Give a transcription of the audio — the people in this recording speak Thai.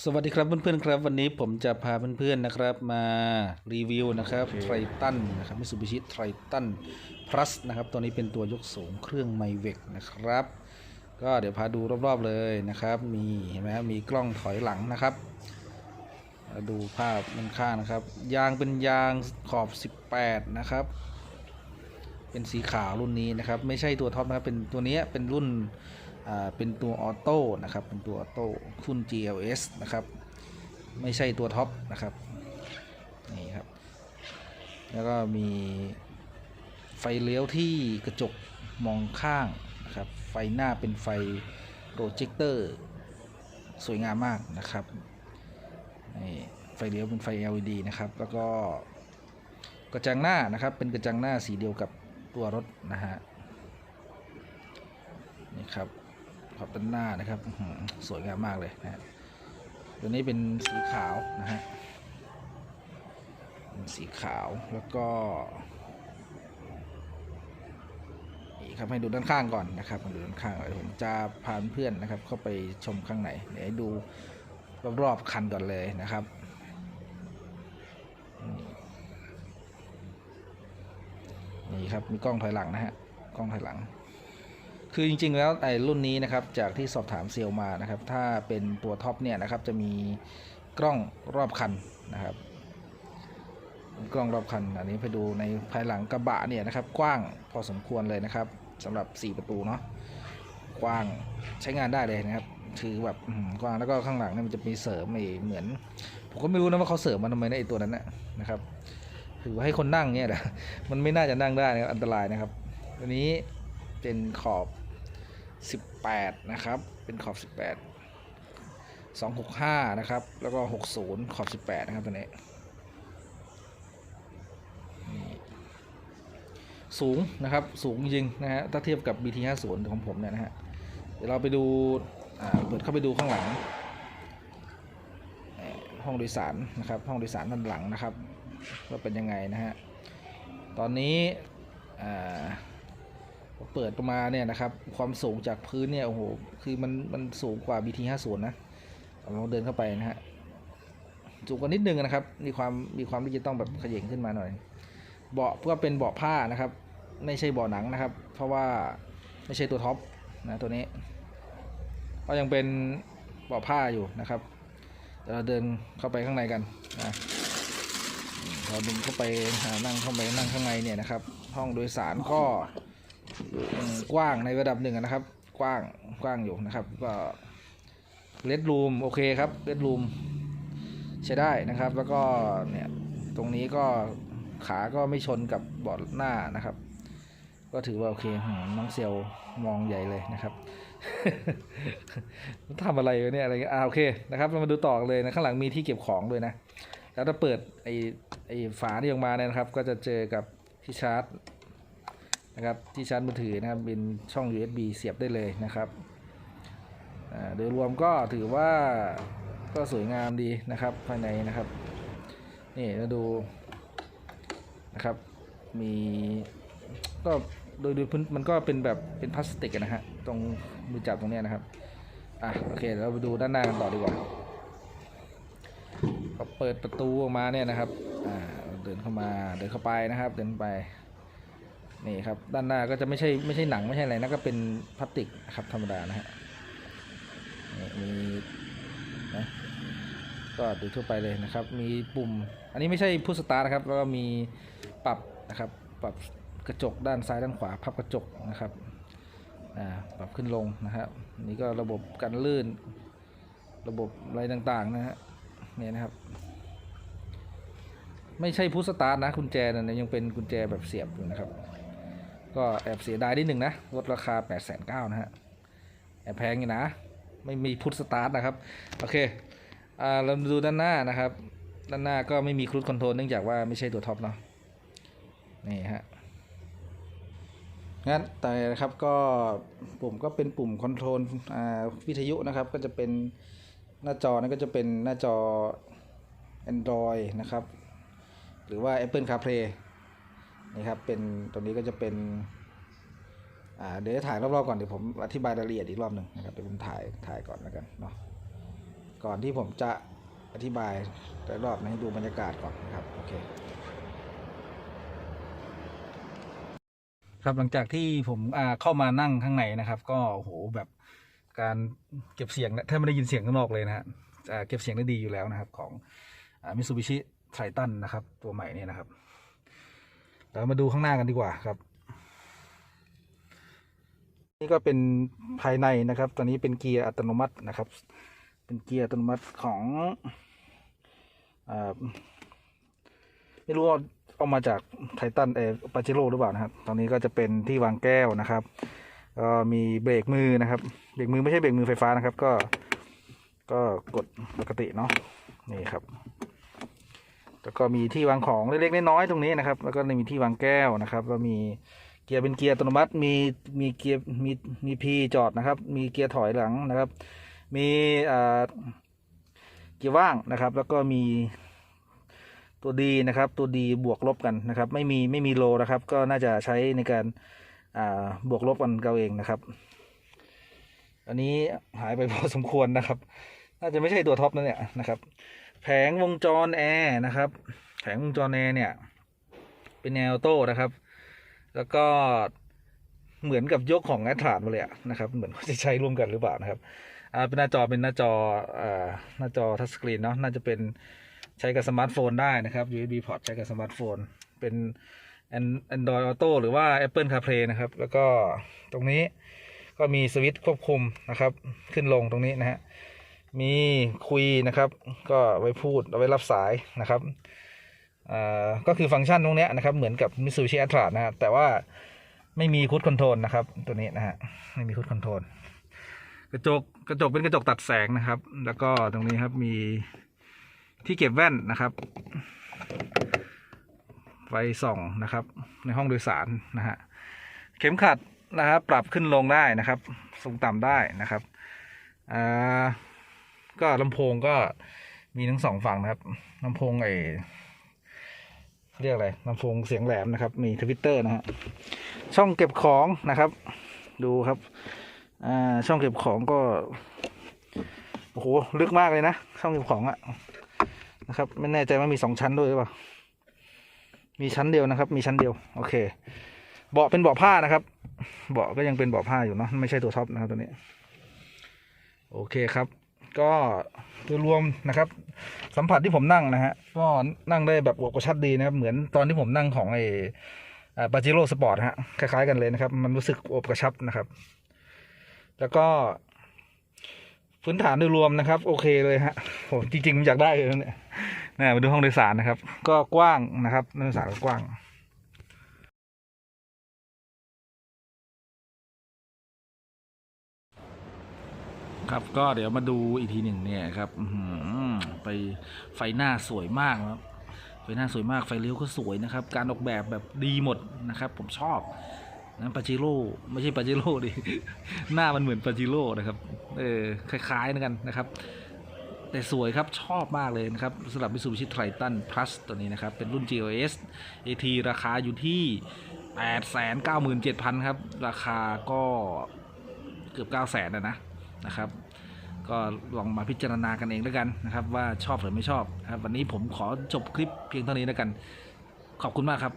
สวัสดีครับเพื่อนๆครับ วันนี้ผมจะพาเพื่อนๆนะครับมารีวิวนะครับไทรตันนะครับมิสูบิชิไทรตันพลัสนะครับตัวนี้เป็นตัวยกสูงเครื่องไมเวกนะครับ ก็เดี๋ยวพาดูรอบๆเลยนะครับ มีเห็นไหมครับมีกล้องถอยหลังนะครับมาดูภาพมันข้างนะครับ ยางเป็นยางขอบ 18 นะครับ เป็นสีขาวรุ่นนี้นะครับ ไม่ใช่ตัวท็อปนะครับเป็นตัวเนี้ยเป็นรุ่นอ่า เป็นตัวออโต้นะครับเป็นตัวออโต้รุ่น GLS นะครับไม่ใช่ตัวท็อปนะครับนี่ครับแล้วก็มีไฟเลี้ยวที่กระจกมองข้างนะครับไฟหน้าเป็นไฟโปรเจคเตอร์สวยงามมากนะครับนี่ไฟเลี้ยวเป็นไฟ LED นะครับแล้วก็กระจังหน้านะครับเป็นกระจังหน้าสีเดียวกับตัวรถนะฮะนี่ครับ ขอบด้านหน้านะครับสวยงามมากเลยนะฮะตัวนี้เป็นสีขาวนะฮะสีขาวแล้วก็นี่ครับให้ดูด้านข้างก่อนนะครับมาดูด้านข้างก่อนเดี๋ยวผมจะพาเพื่อนนะครับ เข้าไปชมข้างในเดี๋ยวดูรอบๆคันก่อนเลยนะครับนี่ครับมีกล้องถอยหลังนะฮะกล้องถอยหลัง คือจริงๆแล้วไอ้รุ่นนี้นะครับจากที่สอบถามเซลล์มานะครับ ถ้าเป็นตัวท็อปเนี่ยนะครับจะมีกล้องรอบคันนะครับ กล้องรอบคัน อันนี้ไปดูในภายหลังกระบะเนี่ยนะครับ กว้างพอสมควรเลยนะครับสำหรับ 4 ประตูเนาะกว้างใช้งานได้เลยนะครับถือแบบกว้างแล้วก็ข้างหลังเนี่ยมันจะมีเสริมไอ้เหมือน ผมก็ไม่รู้นะว่าเขาเสริมมันทำไมนะไอ้ตัวนั้นนะนะครับถือว่าให้คนนั่งเนี่ยแหละมันไม่น่าจะนั่งได้นะครับอันตรายนะครับอันนี้เป็นขอบ 18 นะครับ เป็นขอบ 18 265 นะครับ แล้วก็ 60 ขอบ 18 นะครับตัวนี้สูงนะครับ สูงจริงนะฮะถ้าเทียบกับ BT 50 ของผมเนี่ยนะฮะเดี๋ยวเราไปดูเปิดเข้าไปดูข้างหลัง ห้องโดยสารนะครับ ห้องโดยสารด้านหลังนะครับว่าเป็นยังไงนะฮะ ตอนนี้อ่า เปิดออกมาเนี่ยนะครับ ความสูงจากพื้นเนี่ยโอ้โหคือมันมันสูงกว่า BT 50นะเราเดินเข้าไปนะฮะสูงกว่านิดนึงนะครับ มีความมีความที่จะต้องแบบเขย่งขึ้นมาหน่อย เบาะก็เป็นเบาะผ้านะครับ ไม่ใช่เบาะหนังนะครับ เพราะว่าไม่ใช่ตัวท็อปนะตัวนี้ก็ยังเป็นเบาะผ้าอยู่นะครับเราเดินเข้าไปข้างในกันนะเราเดินเข้าไปนั่งเข้าไปนั่งข้างในเนี่ยนะครับ ห้องโดยสารก็ กว้างในระดับหนึ่งนะครับ กว้างกว้างอยู่นะครับ ก็เลดรูมโอเคครับเลดรูมใช้ได้นะครับ แล้วก็เนี่ยตรงนี้ก็ขาก็ไม่ชนกับเบาะหน้านะครับ ก็ถือว่าโอเคหืมน้องเซลมองใหญ่เลยนะครับทำอะไรวะเนี่ยอะไรเงี้ยอ่าโอเคนะครับเรามาดูต่อกเลยนะข้างหลังมีที่เก็บของด้วยนะ แล้วถ้าเปิดไอ้ไอ้ฝาที่ออกมาเนี่ยนะครับ ก็จะเจอกับที่ชาร์จ นะครับที่ชาร์จมือถือนะครับเป็นช่อง USB เสียบได้เลยนะครับโดยรวมก็ถือว่าก็สวยงามดีนะครับภายในนะครับนี่มาดูนะครับมีก็โดยโดยพื้นมันก็เป็นแบบเป็นพลาสติกนะฮะตรงมือจับตรงเนี้ยนะครับอะโอเคเดี๋ยวเราไปดูด้านหน้ากันต่อดีกว่าพอเปิดประตูออกมาเนี่ยนะครับอ่าเดินเข้ามาเดินเข้าไปนะครับ เดินไป นี่ครับด้านหน้าก็จะไม่ใช่ไม่ใช่หนังไม่ใช่อะไรนะก็เป็นพลาสติกครับธรรมดานะฮะนี่มีนะก็ดูทั่วไปเลยนะครับ มีปุ่ม อันนี้ไม่ใช่พุชสตาร์นะครับแล้วก็มีปรับนะครับ ปรับกระจกด้านซ้ายด้านขวาพับกระจกนะครับอ่าปรับขึ้นลงนะครับนี่ก็ระบบกันลื่น ระบบอะไรต่างๆนะฮะเนี่ยนะครับไม่ใช่พุชสตาร์ทนะกุญแจเนยังเป็นกุญแจแบบเสียบอยู่นะครับ ก็แอบเสียดายนิดหนึ่งนะลดราคา 8 9 0 0 0นะฮะแอบแพงอยู่นะ ไม่มีพุทสตาร์ทนะครับ โอเคอ่าเราดูด้านหน้านะครับ ด้านหน้าก็ไม่มีครูดคอนโทรลเนื่องจากว่าไม่ใช่ตัวท็อปเนาะนี่ฮะงั้นแต่นะครับก็ปุ่มก็เป็นปุ่มคอนโทรลวิทยุนะครับ ก็จะเป็นหน้าจอนั่นก็จะเป็นหน้าจอ Android นะครับ หรือว่า Apple CarPlay นี่ครับเป็นตัวนี้ก็จะเป็นเดี๋ยวถ่ายรอบๆก่อนเดี๋ยวผมอธิบายรายละเอียดอีกรอบหนึ่งนะครับเดี๋ยวผมถ่ายถ่ายก่อนแล้วกันเนาะก่อนที่ผมจะอธิบายแต่รอบให้ดูบรรยากาศก่อนนะครับโอเคครับหลังจากที่ผมเข้ามานั่งข้างในนะครับ ก็โหแบบการเก็บเสียงแทบไม่ได้ยินเสียงข้างนอกเลยนะฮะอ่เก็บเสียงได้ดีอยู่แล้วนะครับ ของมิซูบิชิไททันนะครับ ตัวใหม่เนี่ยนะครับ เรามาดูข้างหน้ากันดีกว่าครับ นี่ก็เป็นภายในนะครับ ตอนนี้เป็นเกียร์อัตโนมัตินะครับ เป็นเกียร์อัตโนมัติของอไม่รู้ว่าเอามาจากไททันเอปาเจโร่หรือเปล่านะครับ ตอนนี้ก็จะเป็นที่วางแก้วนะครับก็มีเบรกมือนะครับ เบรกมือไม่ใช่เบรกมือไฟฟ้านะครับ ก็ ก็กดปกติเนาะ นี่ครับ แล้วก็มีที่วางของเล็กๆน้อยๆตรงนี้นะครับ แล้วก็มีที่วางแก้วนะครับแล้วมีเกียร์เป็นเกียร์อัตโนมัติ มีมีเกียร์มีมีพีจอดนะครับ มีเกียร์ถอยหลังนะครับ มีเกียร์ว่างนะครับ แล้วก็มีตัวดีนะครับ ตัวดีบวกลบกันนะครับ ไม่มีไม่มีโลนะครับ ก็น่าจะใช้ในการบวกลบกันเราเองนะครับ อันนี้หายไปพอสมควรนะครับ น่าจะไม่ใช่ตัวท็อปนั่นเนี่ยนะครับ แผงวงจรแอร์นะครับ แผงวงจรแอร์เนี่ย เป็นแนวโต้นะครับ แล้วก็เหมือนกับยกของแอตลาสมาเลยนะครับ เหมือนเขาจะใช้ร่วมกันหรือเปล่านะครับอ่าเป็นหน้าจอเป็นหน้าจออ่าหน้าจอทัชสกรีนเนาะน่าจะเป็นใช้กับสมาร์ทโฟนได้นะครับ USB port ใช้กับสมาร์ทโฟน เป็น Android Auto หรือว่า Apple CarPlay นะครับ แล้วก็ตรงนี้ก็มีสวิตช์ควบคุมนะครับ ขึ้นลงตรงนี้นะฮะ มีคุยนะครับ ก็ไว้พูดเอาไว้รับสายนะครับอ่าก็คือฟังก์ชันตรงนี้นะครับ เหมือนกับ Mitsubishi a t r a นะฮะแต่ว่าไม่มีคูดคอนโทรลนะครับ ตัวนี้นะฮะไม่มีคูดคอนโทรลกระจกกระจกเป็นกระจกตัดแสงนะครับ แล้วก็ตรงนี้ครับมีที่เก็บแว่นนะครับไฟส่องนะครับ ในห้องโดยสารนะฮะเข็มขัดนะครับปรับขึ้นลงได้นะครับ สูงต่ำได้นะครับอ่า ก็ลำโพงก็มีทั้งสองฝั่งนะครับลำโพงไอเขาเรียกอะไรลำโพงเสียงแหลมนะครับ มีทวิตเตอร์นะฮะช่องเก็บของนะครับ ดูครับอ่าช่องเก็บของก็โอ้โหลึกมากเลยนะช่องเก็บของอะนะครับ ไม่แน่ใจว่ามีสองชั้นด้วยหรือเปล่ามีชั้นเดียวนะครับ มีชั้นเดียวโอเคเบาะเป็นเบาะผ้านะครับ เบาะก็ยังเป็นเบาะผ้าอยู่เนาะไม่ใช่ตัวท็อปนะครับตัวนี้ โอเคครับ ก็โดยรวมนะครับ สัมผัสที่ผมนั่งนะฮะก็นั่งได้แบบกระชัดดีนะครับ เหมือนตอนที่ผมนั่งของไอ้ปาจิโร่สปอร์ตฮะคล้ายๆกันเลยนะครับ มันรู้สึกอบกระชับนะครับ แล้วก็พื้นฐานโดยรวมนะครับ โอเคเลยฮะผมจริงๆผมอยากได้เลยนะเนี่ยนะมาดูห้องโดยสารนะครับ ก็กว้างนะครับห้องโดยสารก็กว้าง ครับก็เดี๋ยวมาดูอีกทีหนึ่งเนี่ยครับอืไปไฟหน้าสวยมากครับไฟหน้าสวยมากไฟเลี้ยวก็สวยนะครับ การออกแบบแบบดีหมดนะครับ ผมชอบนะปาจิโร่ไม่ใช่ปาจิโร่ดิหน้ามันเหมือนปาจิโร่นะครับเออคล้ายๆกันนะครับ แต่สวยครับชอบมากเลยนะครับสำหรับ Mitsubishi Triton Plus ตัวนี้นะครับ เป็นรุ่น GLS AT ราคาอยู่ที่897,000 ครับ ราคาก็เกือบ 9 0 0 0 0นะนะ นะครับ ก็ลองมาพิจารณากันเองแล้วกันนะครับ ว่าชอบหรือไม่ชอบครับวันนี้ผมขอจบคลิปเพียงเท่านี้แล้วกัน ขอบคุณมากครับ